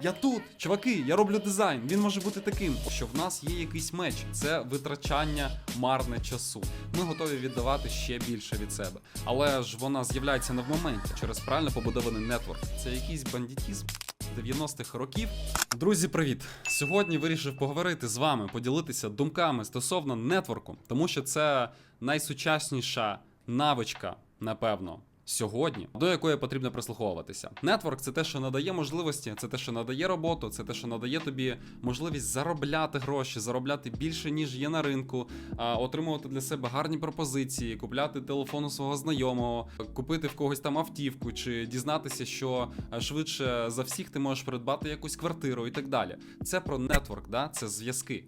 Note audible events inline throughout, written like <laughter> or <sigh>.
Я тут, чуваки, я роблю дизайн. Він може бути таким, що в нас є якийсь меч. Це витрачання марне часу. Ми готові віддавати ще більше від себе. Але ж вона з'являється не в моменті через правильно побудований нетворк. Це якийсь бандитізм. 90-х років. Друзі, привіт! Сьогодні вирішив поговорити з вами, поділитися думками стосовно нетворку, тому що це найсучасніша навичка, напевно. Сьогодні, до якої потрібно прислуховуватися. Нетворк це те, що надає можливості, це те, що надає роботу, це те, що надає тобі можливість заробляти гроші, заробляти більше, ніж є на ринку, отримувати для себе гарні пропозиції, купляти телефон у свого знайомого, купити в когось там автівку, чи дізнатися, що швидше за всіх ти можеш придбати якусь квартиру і так далі. Це про нетворк, да? це зв'язки.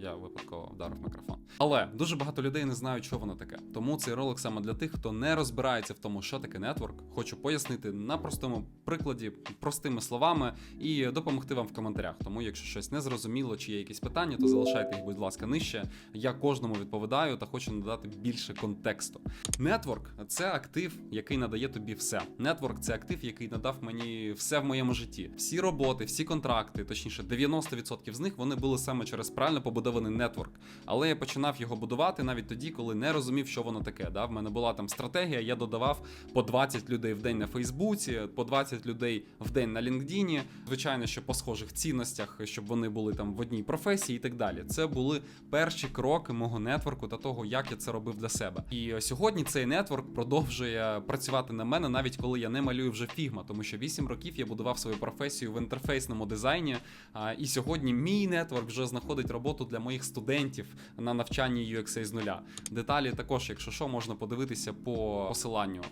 Я випадково вдарив мікрофон. Але дуже багато людей не знають, що воно таке. Тому цей ролик саме для тих, хто не розбирається в тому, що таке нетворк. Хочу пояснити на простому прикладі, простими словами, і допомогти вам в коментарях. Тому, якщо щось не зрозуміло, чи є якісь питання, то залишайте їх, будь ласка, нижче. Я кожному відповідаю та хочу надати більше контексту. Нетворк це актив, який надає тобі все. Нетворк це актив, який надав мені все в моєму житті. Всі роботи, всі контракти, точніше, 90% з них вони були саме через правильно побудований нетворк. Але я починав його будувати навіть тоді, коли не розумів, що воно таке. Да? В мене була там стратегія, я додавав по 20 людей в день на Фейсбуці, по 20 людей в день на LinkedIn. Звичайно, що по схожих цінностях, щоб вони були там в одній професії і так далі. Це були перші кроки мого нетворку та того, як я це робив для себе. І сьогодні цей нетворк продовжує працювати на мене, навіть коли я не малюю вже фігма, тому що 8 років я будував свою професію в інтерфейсному дизайні. І сьогодні мій нетворк вже знаходить роботу для моїх студентів на навчанні UXA з нуля. Деталі також, якщо що, можна подивитися по посиланню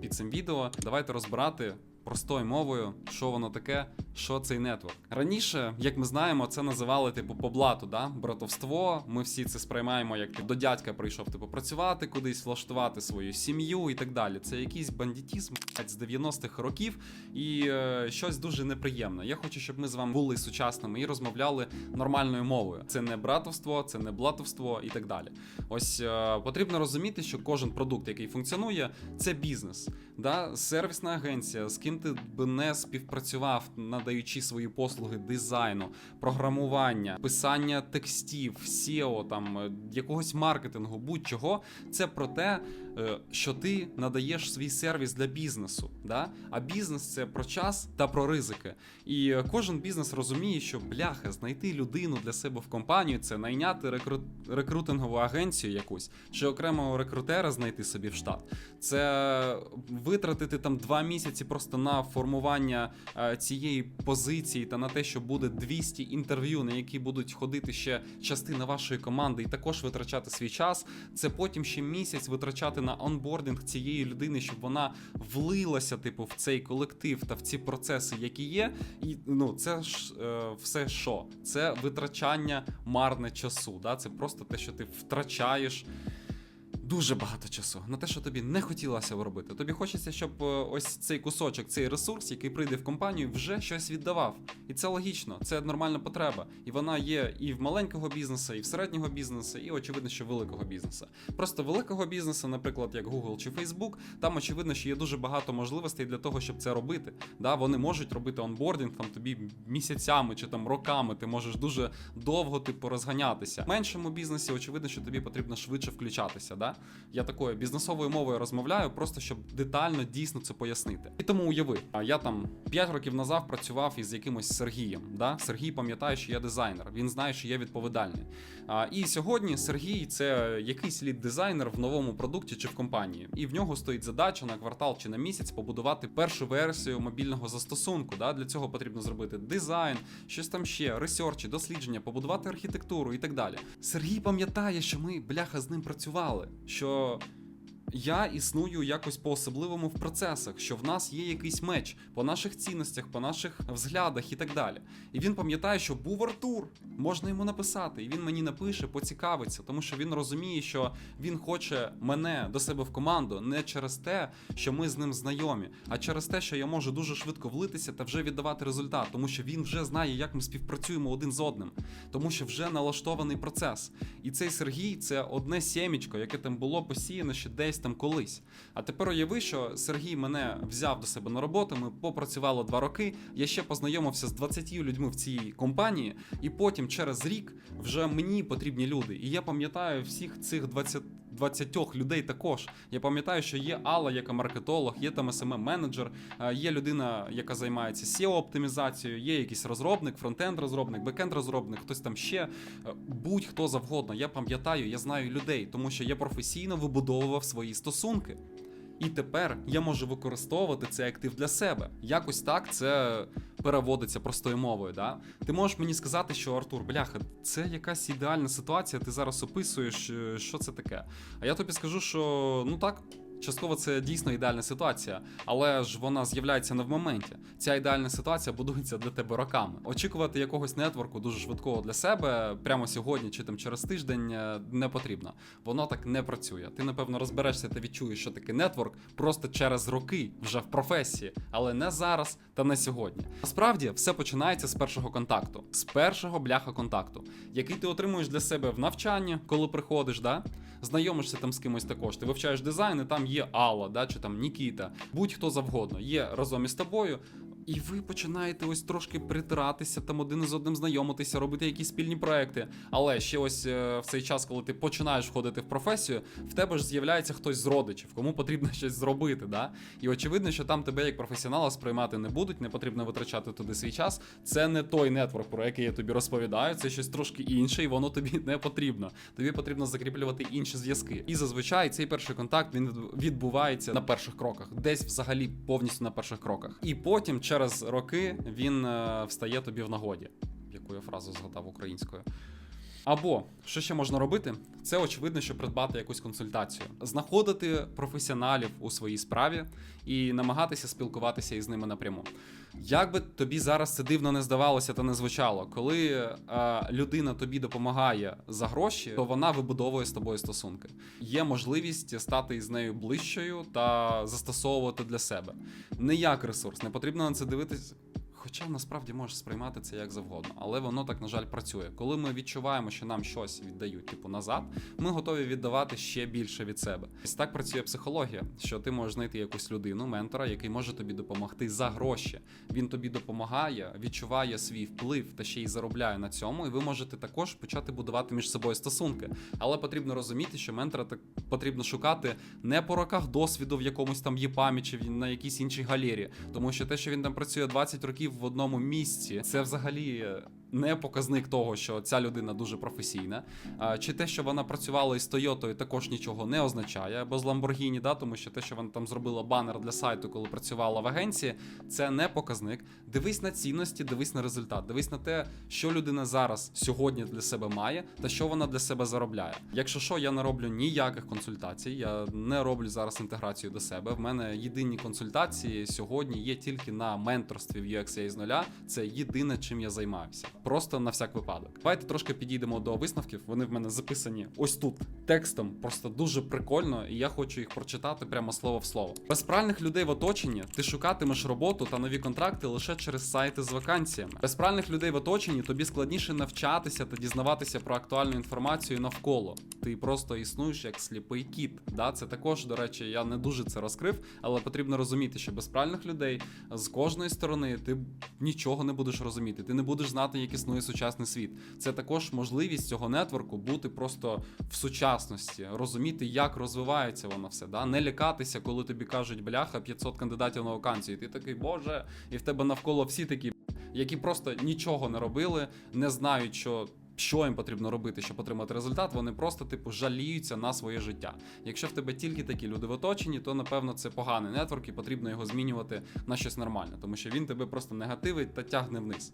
під цим відео. Давайте розбирати. Простою мовою, що воно таке, що цей нетворк. Раніше, як ми знаємо, це називали типу по блату, да? братовство. Ми всі це сприймаємо, як ти до дядька прийшов типу працювати кудись, влаштувати свою сім'ю і так далі. Це якийсь бандитізм з 90-х років і е, щось дуже неприємне. Я хочу, щоб ми з вами були сучасними і розмовляли нормальною мовою. Це не братовство, це не блатовство і так далі. Ось е, потрібно розуміти, що кожен продукт, який функціонує, це бізнес. Да? Сервісна агенція, з ким ти би не співпрацював, надаючи свої послуги дизайну, програмування, писання текстів, SEO, там е, якогось маркетингу, будь-чого, це про те, е, що ти надаєш свій сервіс для бізнесу. Да? А бізнес це про час та про ризики. І кожен бізнес розуміє, що бляха, знайти людину для себе в компанію це найняти рекру... рекрутингову агенцію якусь, чи окремого рекрутера знайти собі в штат. Це витратити там два місяці просто на формування е, цієї позиції та на те, що буде 200 інтерв'ю, на які будуть ходити ще частина вашої команди, і також витрачати свій час. Це потім ще місяць витрачати на онбординг цієї людини, щоб вона влилася, типу, в цей колектив та в ці процеси, які є. І ну це ж е, все що? Це витрачання марне часу. Да? Це просто те, що ти втрачаєш. Дуже багато часу на те, що тобі не хотілося б робити. Тобі хочеться, щоб е, ось цей кусочок, цей ресурс, який прийде в компанію, вже щось віддавав. І це логічно, це нормальна потреба. І вона є і в маленького бізнесу, і в середнього бізнесу, і очевидно, що великого бізнесу. Просто великого бізнесу, наприклад, як Google чи Facebook, там очевидно, що є дуже багато можливостей для того, щоб це робити. Да, вони можуть робити онбординг там тобі місяцями чи там роками. Ти можеш дуже довго типу розганятися. В меншому бізнесі, очевидно, що тобі потрібно швидше включатися. Да? Я такою бізнесовою мовою розмовляю, просто щоб детально дійсно це пояснити. І тому уяви, я там 5 років назад працював із якимось Сергієм. Да? Сергій пам'ятає, що я дизайнер. Він знає, що я відповідальний. А, і сьогодні Сергій це якийсь лід дизайнер в новому продукті чи в компанії. І в нього стоїть задача на квартал чи на місяць побудувати першу версію мобільного застосунку. Да? Для цього потрібно зробити дизайн, щось там ще, ресерчі, дослідження, побудувати архітектуру і так далі. Сергій пам'ятає, що ми бляха з ним працювали. Що я існую якось по-особливому в процесах, що в нас є якийсь меч по наших цінностях, по наших взглядах і так далі. І він пам'ятає, що був Артур, можна йому написати, і він мені напише, поцікавиться, тому що він розуміє, що він хоче мене до себе в команду не через те, що ми з ним знайомі, а через те, що я можу дуже швидко влитися та вже віддавати результат, тому що він вже знає, як ми співпрацюємо один з одним, тому що вже налаштований процес. І цей Сергій це одне сімечко, яке там було посіяно ще десь там колись. А тепер уяви, що Сергій мене взяв до себе на роботу. Ми попрацювали два роки. Я ще познайомився з 20 людьми в цій компанії, і потім через рік вже мені потрібні люди. І я пам'ятаю всіх цих 20 20 людей також. Я пам'ятаю, що є Алла, яка маркетолог, є там smm менеджер е, є людина, яка займається SEO-оптимізацією, є якийсь розробник, фронтенд розробник, бекенд розробник, хтось там ще е, будь-хто завгодно. Я пам'ятаю, я знаю людей, тому що я професійно вибудовував свої стосунки. І тепер я можу використовувати цей актив для себе. Якось так це переводиться простою мовою. Да? Ти можеш мені сказати, що Артур, бляха, це якась ідеальна ситуація. Ти зараз описуєш, е, що це таке. А я тобі скажу, що ну так. Частково це дійсно ідеальна ситуація, але ж вона з'являється не в моменті. Ця ідеальна ситуація будується для тебе роками. Очікувати якогось нетворку дуже швидкого для себе прямо сьогодні чи там через тиждень е, не потрібно. Воно так не працює. Ти напевно розберешся та відчуєш, що таке нетворк просто через роки вже в професії, але не зараз та не сьогодні. Насправді все починається з першого контакту, з першого бляха контакту, який ти отримуєш для себе в навчанні, коли приходиш, да? знайомишся там з кимось також. Ти вивчаєш дизайн, і там є Алла, да, чи там Нікіта, будь-хто завгодно, є разом із тобою. І ви починаєте ось трошки притиратися, там один з одним знайомитися, робити якісь спільні проекти. Але ще ось е, в цей час, коли ти починаєш входити в професію, в тебе ж з'являється хтось з родичів, кому потрібно <laughs> щось зробити. Да? І очевидно, що там тебе як професіонала сприймати не будуть, не потрібно витрачати туди свій час. Це не той нетворк, про який я тобі розповідаю, це щось трошки інше, і воно тобі <laughs> не потрібно. Тобі потрібно закріплювати інші зв'язки. І зазвичай цей перший контакт він відбувається на перших кроках, десь взагалі повністю на перших кроках. І потім, через роки, він е, встає тобі в нагоді. Яку я фразу згадав українською. Або що ще можна робити? Це очевидно, що придбати якусь консультацію, знаходити професіоналів у своїй справі і намагатися спілкуватися із ними напряму. Як би тобі зараз це дивно не здавалося та не звучало, коли е, людина тобі допомагає за гроші, то вона вибудовує з тобою стосунки. Є можливість стати із нею ближчою та застосовувати для себе. Не як ресурс, не потрібно на це дивитись. Хоча насправді можеш сприймати це як завгодно, але воно так, на жаль, працює. Коли ми відчуваємо, що нам щось віддають, типу назад, ми готові віддавати ще більше від себе. Ось так працює психологія, що ти можеш знайти якусь людину, ментора, який може тобі допомогти за гроші. Він тобі допомагає, відчуває свій вплив та ще й заробляє на цьому. І ви можете також почати будувати між собою стосунки. Але потрібно розуміти, що ментора так потрібно шукати не по роках досвіду в якомусь там ЄПАМі чи на якійсь іншій галері, тому що те, що він там працює 20 років в одному місці, це взагалі. Не показник того, що ця людина дуже професійна, чи те, що вона працювала із Тойотою, також нічого не означає, або з Lamborghini, да, тому що те, що вона там зробила банер для сайту, коли працювала в агенції, це не показник. Дивись на цінності, дивись на результат, дивись на те, що людина зараз сьогодні для себе має, та що вона для себе заробляє. Якщо що, я не роблю ніяких консультацій, я не роблю зараз інтеграцію до себе. В мене єдині консультації сьогодні є тільки на менторстві в UXA з нуля. Це єдине, чим я займаюся. Просто на всяк випадок. Давайте трошки підійдемо до висновків. Вони в мене записані ось тут текстом, просто дуже прикольно, і я хочу їх прочитати прямо слово в слово. Без правильних людей в оточенні ти шукатимеш роботу та нові контракти лише через сайти з вакансіями. Без правильних людей в оточенні тобі складніше навчатися та дізнаватися про актуальну інформацію навколо. Ти просто існуєш як сліпий кіт. Да, це також, до речі, я не дуже це розкрив, але потрібно розуміти, що без правильних людей з кожної сторони ти нічого не будеш розуміти. Ти не будеш знати, як існує сучасний світ. Це також можливість цього нетворку бути просто в сучасності, розуміти, як розвивається воно все. Да? Не лякатися, коли тобі кажуть, бляха, 500 кандидатів на вакансію. І ти такий, боже, і в тебе навколо всі такі, які просто нічого не робили, не знають, що. Що їм потрібно робити, щоб отримати результат, вони просто типу жаліються на своє життя. Якщо в тебе тільки такі люди в оточенні, то напевно це поганий нетворк і потрібно його змінювати на щось нормальне, тому що він тебе просто негативить та тягне вниз.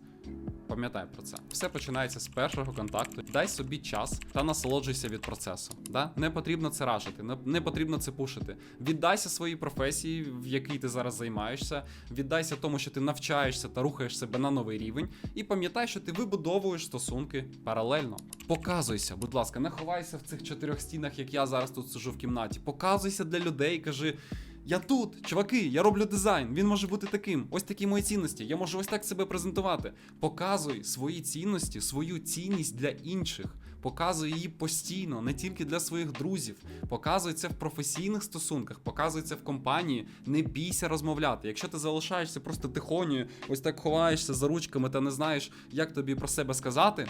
Пам'ятай про це. Все починається з першого контакту. Дай собі час та насолоджуйся від процесу. Да? Не потрібно це ражити, не, не потрібно це пушити. Віддайся своїй професії, в якій ти зараз займаєшся. Віддайся тому, що ти навчаєшся та рухаєш себе на новий рівень. І пам'ятай, що ти вибудовуєш стосунки паралельно. Показуйся, будь ласка, не ховайся в цих чотирьох стінах, як я зараз тут сижу в кімнаті. Показуйся для людей, кажи. Я тут, чуваки, я роблю дизайн. Він може бути таким. Ось такі мої цінності. Я можу ось так себе презентувати. Показуй свої цінності, свою цінність для інших. Показуй її постійно, не тільки для своїх друзів. Показуй це в професійних стосунках, показуй це в компанії. Не бійся розмовляти. Якщо ти залишаєшся просто тихонею, ось так ховаєшся за ручками та не знаєш, як тобі про себе сказати.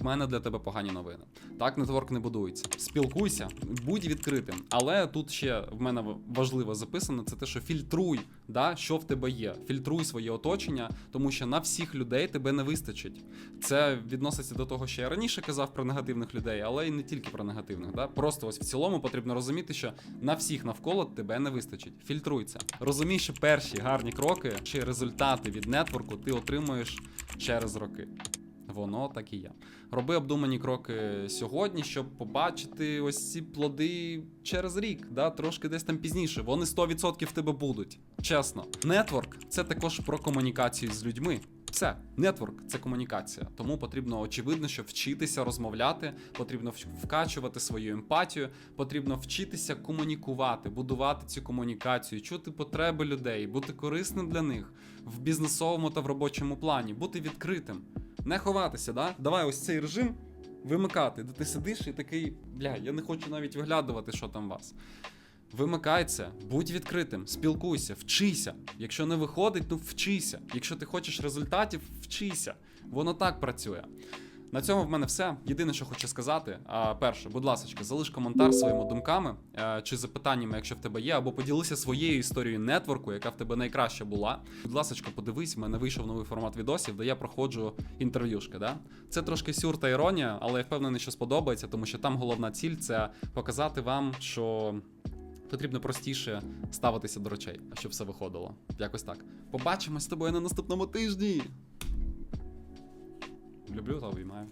В мене для тебе погані новини. Так, нетворк не будується. Спілкуйся, будь відкритим. Але тут ще в мене важливо записано: це те, що фільтруй, да, що в тебе є. Фільтруй своє оточення, тому що на всіх людей тебе не вистачить. Це відноситься до того, що я раніше казав про негативних людей, але й не тільки про негативних. Да? Просто ось в цілому потрібно розуміти, що на всіх навколо тебе не вистачить. Фільтруй це. Розумій, що перші гарні кроки чи результати від нетворку ти отримуєш через роки. Воно так і є. Роби обдумані кроки сьогодні, щоб побачити ось ці плоди через рік, да, трошки десь там пізніше. Вони 100% в тебе будуть. Чесно. Нетворк це також про комунікацію з людьми. Все, нетворк це комунікація. Тому потрібно очевидно, що вчитися розмовляти, потрібно вкачувати свою емпатію, потрібно вчитися комунікувати, будувати цю комунікацію, чути потреби людей, бути корисним для них в бізнесовому та в робочому плані, бути відкритим. Не ховатися, да? Давай ось цей режим вимикати, де ти сидиш і такий, бля, я не хочу навіть виглядувати, що там у вас. Вимикайся, будь відкритим, спілкуйся, вчися. Якщо не виходить, ну вчися. Якщо ти хочеш результатів, вчися. Воно так працює. На цьому в мене все. Єдине, що хочу сказати. Перше, будь ласка, залиш коментар своїми думками е, чи запитаннями, якщо в тебе є, або поділися своєю історією нетворку, яка в тебе найкраща була. Будь ласка, подивись, в мене вийшов новий формат відосів, де я проходжу інтерв'юшки. Да? Це трошки сюр та іронія, але я впевнений, що сподобається, тому що там головна ціль це показати вам, що. Потрібно простіше ставитися до речей, щоб все виходило. Якось так. Побачимось з тобою на наступному тижні. Люблю та обіймаю.